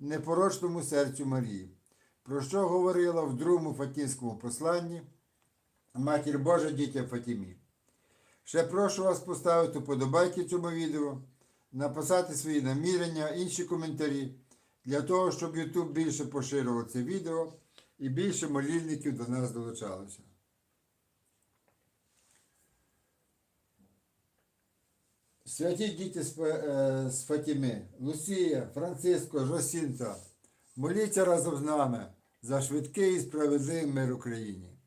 непорочному серцю Марії, про що говорила в другому Фатінському посланні Матір Божа дітям Фатімі. Ще прошу вас поставити вподобайки цьому відео, написати свої намірення, інші коментарі, для того, щоб YouTube більше поширював це відео і більше молільників до нас долучалося. Святі діти е, з Фатіми, Лусія, Франциско, Жосінта, моліться разом з нами за швидкий і справедливий мир Україні.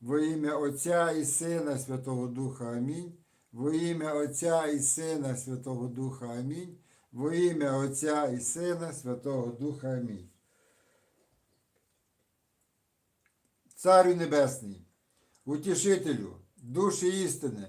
Во ім'я Отця і Сина Святого Духа Амінь. Во ім'я Отця і Сина Святого Духа Амінь. Во ім'я Отця і Сина Святого Духа Амінь. Царю Небесний, утішителю, душі істини,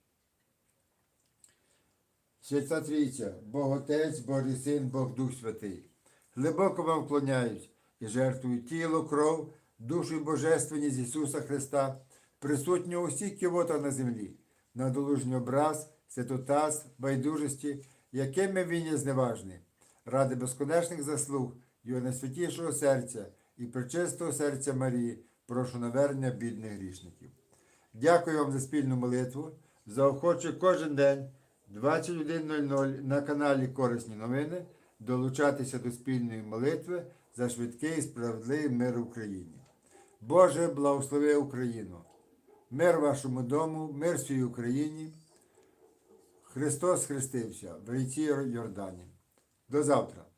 Свята Трійця, Бог Отець, Божий Син, Бог Дух Святий. Глибоко вам вклоняюсь і жертвую тіло, кров, душу і божественність Ісуса Христа, присутнього у всіх кивотах на землі, на долужній образ, святотаз, байдужості, якими він є зневажний, ради безконечних заслуг Його найсвятішого серця і причистого серця Марії, прошу навернення бідних грішників. Дякую вам за спільну молитву. Заохочу кожен день 21.00 на каналі Корисні новини долучатися до спільної молитви за швидкий і справедливий мир Україні. Боже, благослови Україну! Мир вашому дому, мир всій Україні. Христос хрестився в ріці Йордані. До завтра.